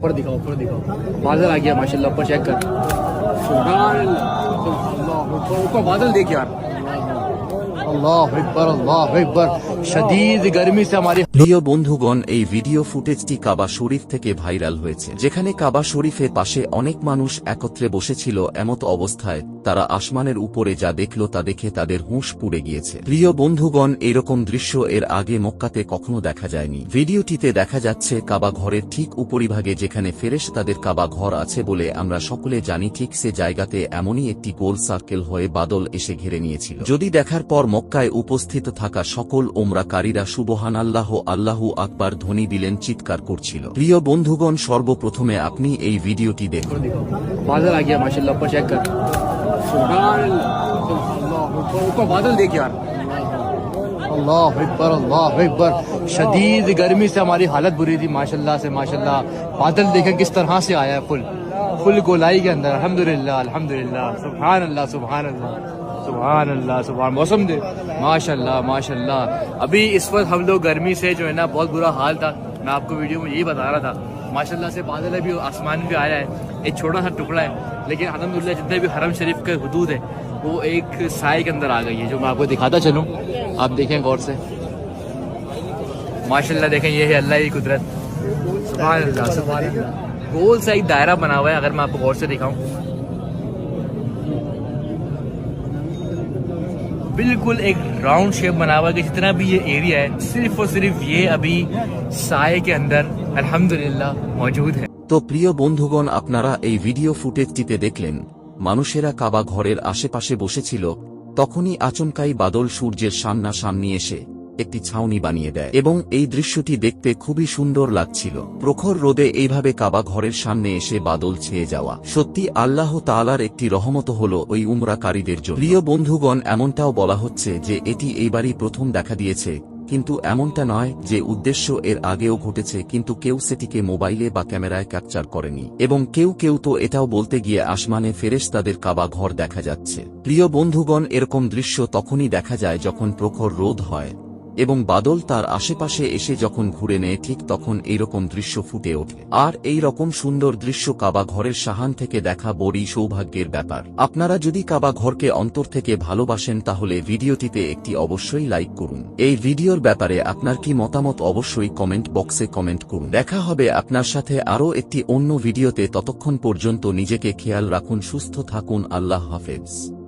ऊपर दिखाओ ऊपर दिखाओ बादल आ गया माशाल्लाह ऊपर चेक कर ऊपर बादल देख यार अल्लाह अकबर अल्लाह अकबर প্রিয় বন্ধুগণ, এই ভিডিও ফুটেজটি কাবা শরীফ থেকে ভাইরাল হয়েছে, যেখানে কাবা শরীফের পাশে অনেক মানুষ একত্রে বসেছিল এমত অবস্থায়, তারা আসমানের উপরে যা দেখল তা দেখে তাদের হুঁশ পুড়ে গিয়েছে। প্রিয় বন্ধুগণ, এরকম দৃশ্য এর আগে মক্কাতে কখনো দেখা যায়নি। ভিডিওটিতে দেখা যাচ্ছে কাবা ঘরের ঠিক উপরিভাগে যেখানে ফেরেশ তাদের কাবা ঘর আছে বলে আমরা সকলে জানি, ঠিক সে জায়গাতে এমনই একটি গোল সার্কেল হয়ে বাদল এসে ঘিরে নিয়েছিল। যদি দেখার পর মক্কায় উপস্থিত থাকা সকল ও ওমরাকারীরা সুবহান আল্লাহ আল্লাহু আকবার ধ্বনি দিলেন চিৎকার করছিল প্রিয় বন্ধুগণ সর্বপ্রথমে আপনি এই ভিডিওটি দেখুন ऊपर दिखाओ बादल आ गया माशाल्लाह ऊपर चेक कर सुभान अल्लाह अल्लाह ऊपर ऊपर बादल देख यार अल्लाह अकबर अल्लाह अकबर शदीद गर्मी से हमारी हालत बुरी थी माशाल्लाह से माशाल्लाह बादल देखें किस तरह से आया है फुल फुल गोलाई के अंदर अल्हम्दुलिल्लाह अल्हम्दुलिल्लाह सुभान अल्लाह सुभान अल्लाह सुभान अल्लाह सुभान, मौसम दे। माशाल्लाह माशाल्लाह। अभी इस वक्त हम लोग गर्मी से जो है ना, बहुत बुरा हाल था। मैं आपको वीडियो में यही बता रहा था। माशाल्लाह से बादल अभी आसमान भी आया है। एक छोटा सा टुकड़ा है, लेकिन अलहमदिल्ला जितने भी हरम शरीफ के हदूद है, वो एक साय के अंदर आ गई है, जो मैं आपको दिखाता चलूँ। आप देखें गौर से। माशाल्लाह देखें, ये है अल्लाह की कुदरत। अल्लाह गोल सा एक दायरा बना हुआ है, अगर मैं आपको गौर से दिखाऊँ। बिल्कुल एक राउंड शेप बना हुआ है कि जितना भी ये एरिया है सिर्फ और सिर्फ ये अभी साय के अंदर अल्हम्दुलिल्लाह मौजूद है তো প্রিয় বন্ধুগণ আপনারা এই ভিডিও ফুটেজটিতে দেখলেন মানুষেরা কাবা ঘরের আশেপাশে বসেছিল তখনই আচমকাই বাদল সূর্যের সামনা সামনি এসে একটি ছাউনি বানিয়ে দেয় এবং এই দৃশ্যটি দেখতে খুবই সুন্দর লাগছিল। প্রখর রোদে এইভাবে কাবা ঘরের সামনে এসে বাদল ছেয়ে যাওয়া। সত্যি আল্লাহ তালার একটি রহমত হল ওই উমরাকারীদের জন্য। প্রিয় বন্ধুগণ, এমনটাও বলা হচ্ছে যে এটি এইবারই প্রথম দেখা দিয়েছে, কিন্তু এমনটা নয় যে উদ্দেশ্য এর আগেও ঘটেছে, কিন্তু কেউ সেটিকে মোবাইলে বা ক্যামেরায় ক্যাপচার করেনি। এবং কেউ কেউ তো এটাও বলতে গিয়ে আসমানে ফেরেশ তাদের কাবা ঘর দেখা যাচ্ছে। প্রিয় বন্ধুগণ, এরকম দৃশ্য তখনই দেখা যায় যখন প্রখর রোধ হয়। এবং বাদল তার আশেপাশে এসে যখন ঘুরে নেয়, ঠিক তখন এইরকম দৃশ্য ফুটে ওঠে। আর এই রকম সুন্দর দৃশ্য কাবা ঘরের সাহান থেকে দেখা বড়ই সৌভাগ্যের ব্যাপার। আপনারা যদি কাবা ঘরকে অন্তর থেকে ভালোবাসেন, তাহলে ভিডিওটিতে একটি অবশ্যই লাইক করুন। এই ভিডিওর ব্যাপারে আপনার কি মতামত অবশ্যই কমেন্ট বক্সে কমেন্ট করুন। দেখা হবে আপনার সাথে আরও একটি অন্য ভিডিওতে। ততক্ষণ পর্যন্ত নিজেকে খেয়াল রাখুন, সুস্থ থাকুন। আল্লাহ হাফেজ।